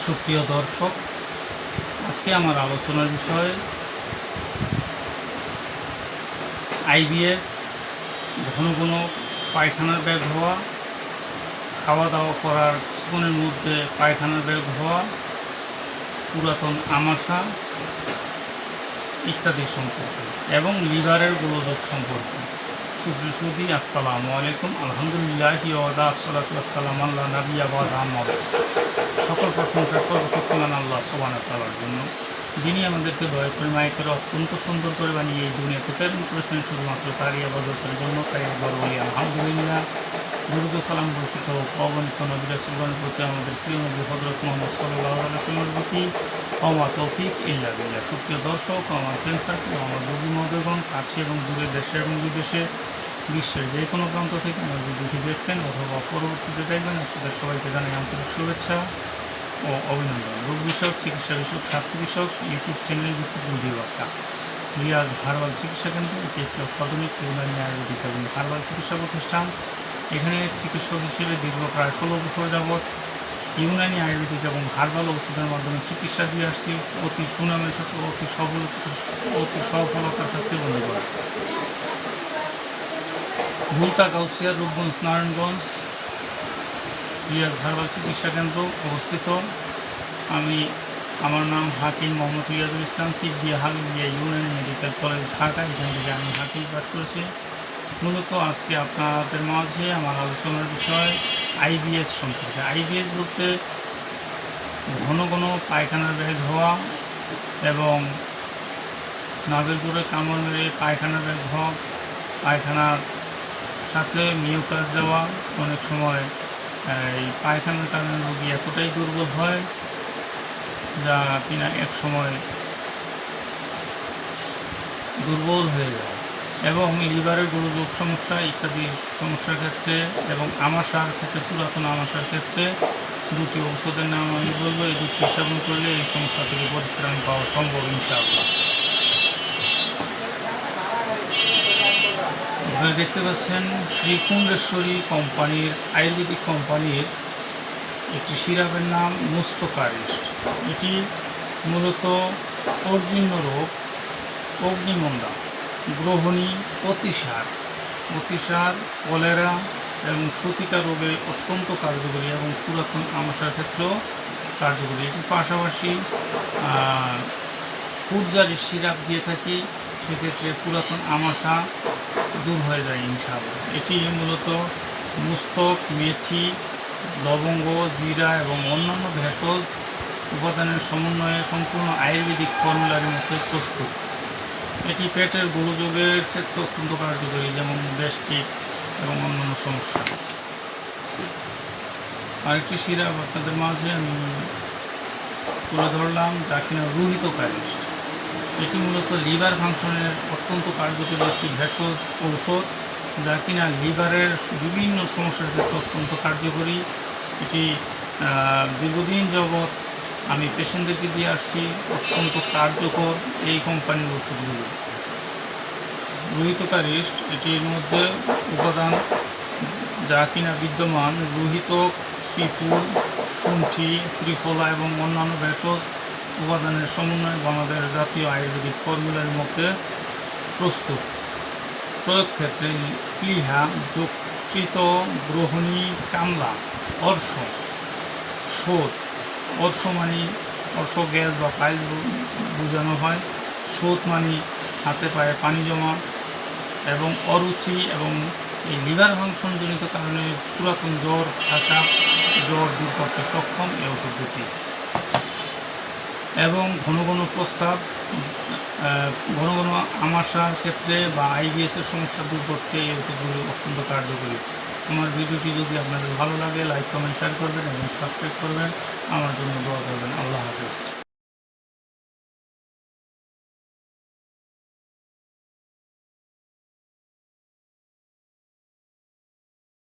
সুপ্রিয় দর্শক, আজকে আমার আলোচনার বিষয় আইবিএস ঘন ঘন পায়খানার ব্যাগ হওয়া খাওয়া দাওয়া করার কিছুক্ষণের মধ্যে পায়খানার ব্যাগ হওয়া, পুরাতন আমাশা ইত্যাদি সম্পর্কে এবং লিভারের গোলযোগ সম্পর্কে। সুপ্রিসুদি আসসালামু আলাইকুম। আলহামদুলিল্লাহ ওয়াদা আসসালাতু আসসালাম আল্লাহ নবী আবাদ আহমদ সকল প্রশংসা সর্বশক্তিমান আল্লাহ সোবান তালার জন্য। যিনি আমাদেরকে দয়া করে মায়ের করে অত্যন্ত সুন্দর করে বানিয়ে এই দুনিয়াতে প্রেরণ করেছেন, শুধুমাত্র তারই আবাদতের জন্য তাই একবার বলি, আলহামদুলিল্লাহ। দুর্গ সালাম হোক, অগণিত নবীরা সুলবানের প্রতি, আমাদের প্রিয় নবী হজরত মোহাম্মদ সাল্লাহ প্রতি অমা তৌফিক, ইল্লা বিল্লাহ। সুপ্রিয় দর্শক, আমার সার্কেল আমার রোগী মহোদয়গণ কাছে এবং দূরে দেশে এবং বিদেশে বিশ্বের যে কোনো প্রান্ত থেকে আমার ভিডিওটি দেখছেন অথবা পরবর্তীতে দেখবেন, আপনাদের সবাইকে জানাই আন্তরিক শুভেচ্ছা ও অভিনন্দন। রোগ বিষয়ক, চিকিৎসা বিষয়ক, স্বাস্থ্য বিষয়ক, ইউটিউব চ্যানেল ভিত্তিক ভিডিও বার্তা। রিয়াজ হারবাল চিকিৎসা কেন্দ্র এটি একটি অত্যাধুনিক ইউনানি আয়ুর্বেদিক এবং হারবাল চিকিৎসা প্রতিষ্ঠান। এখানে চিকিৎসক হিসেবে দীর্ঘ প্রায় ষোলো বছর যাবৎ ইউনানি আয়ুর্বেদিক এবং হার্বাল ওষুধের মাধ্যমে চিকিৎসা দিয়ে আসছি। অতি সুনামের সাথে অতি সফল অতি সফলতার সাথে বন্ধু করে। ভুলতা গাউসিয়া, রূপগঞ্জ, নারায়ণগঞ্জ রিয়াজ হার্বাল চিকিৎসা কেন্দ্র অবস্থিত। আমি, আমার নাম Hakim Mohammad Riazul Islam, Tibbia Habibia union medical college, Dhaka. এখান থেকে আমি হাকিম পাস করেছি। মূলত আজকে আপনাদের মাঝে আমার আলোচনার বিষয় আইবিএস সম্পর্কে। আইবিএস বলতে ঘন ঘন পায়খানার ব্যাগ হওয়া এবং নাভের গুঁড়ে কামড় মেরে পায়খানার ব্যাগ হওয়া, পায়খানার সাথে মিউকাস যাওয়া অনেক সময় এই পায়খানার কারণে রোগী এতটাই দুর্বল হয় যা কিনা এক সময় দুর্বল হয়ে যায়। এবং লিভারের গোলযোগ সমস্যা ইত্যাদি সমস্যার ক্ষেত্রে এবং আমাশার ক্ষেত্রে, পুরাতন আমাশার ক্ষেত্রে দুটি ঔষধের নাম আমি বলব, এই দুটি সেবন করলে এই সমস্যা থেকে পরিত্রাণ পাওয়া সম্ভব ইনশাআল্লাহ। আপনারা দেখতে পাচ্ছেন শ্রীকুণ্ডেশ্বরী কোম্পানির, আয়ুর্বেদিক কোম্পানির একটি সিরাপের নাম মুস্তকারিস্ট এটি মূলত অর্জুন্য রোগ, অগ্নিমন্দা, গ্রহণী অতিসার অতিসার, কলেরা এবং সতিকা রোগে অত্যন্ত কার্যকরী এবং পুরাতন আমাশার ক্ষেত্রেও কার্যকরী। এটির পাশাপাশি কুরজারি সিরাপ দিয়ে থাকি। সেক্ষেত্রে পুরাতন আমাশা দূর হয়ে যায় ইনশাআল্লাহ। এটি মূলত মুস্তক, মেথি, লবঙ্গ, জিরা এবং অন্যান্য ভেষজ উপাদানের সমন্বয়ে সম্পূর্ণ আয়ুর্বেদিক ফর্মুলার মধ্যে প্রস্তুত। এটি পেটের গোলযোগের ক্ষেত্রে অত্যন্ত কার্যকরী, যেমন গ্যাস্ট্রিক এবং অন্যান্য সমস্যা। আরেকটি সিরাপ আপনাদের মাঝে আমি তুলে ধরলাম, যা কিনা রুহিত কারিস্ট এটি মূলত লিভার ফাংশনের অত্যন্ত কার্যকরী একটি ভেষজ ঔষধ, যা কিনা লিভারের বিভিন্ন সমস্যার ক্ষেত্রে অত্যন্ত কার্যকরী। এটি দীর্ঘদিন যাবৎ আমি পেশেন্টদেরকে দিয়ে আসছি, অত্যন্ত কার্যকর এই কোম্পানির ওষুধগুলো রোহিত কারিস্ট এটির মধ্যে উপাদান যা কিনা বিদ্যমান রোহিত পিপুল শুণ্ঠি ত্রিফলা এবং অন্যান্য ভেষজ উপাদানের সমন্বয়ে বাংলাদেশ জাতীয় আয়ুর্বেদিক ফর্মুলার মধ্যে প্রস্তুত। প্রয়োগ ক্ষেত্রে প্লিহা যকৃত গ্রহণী কামলা, অর্শ, শোধ, অর্শ মানে অর্শ গ্যাস বা পাইল বোঝানো হয়। শোধ মানে হাতে পায়ে পানি জমা এবং অরুচি এবং এই লিভার ফাংশনজনিত কারণে পুরাতন জ্বর থাকা জ্বর দূর করতে সক্ষম এই ওষুধ দুটি এবং ঘন ঘন প্রস্রাব ঘন ঘন আমাশার ক্ষেত্রে বা আইবিএসের সমস্যা দূর করতে এই ওষুধগুলি অত্যন্ত কার্যকরী। আমার ভিডিওটি যদি আপনাদের ভালো লাগে, লাইক, কমেন্ট শেয়ার করবেন এবং সাবস্ক্রাইব করবেন। আমার জন্য দোয়া করবেন। আল্লাহ হাফেজ।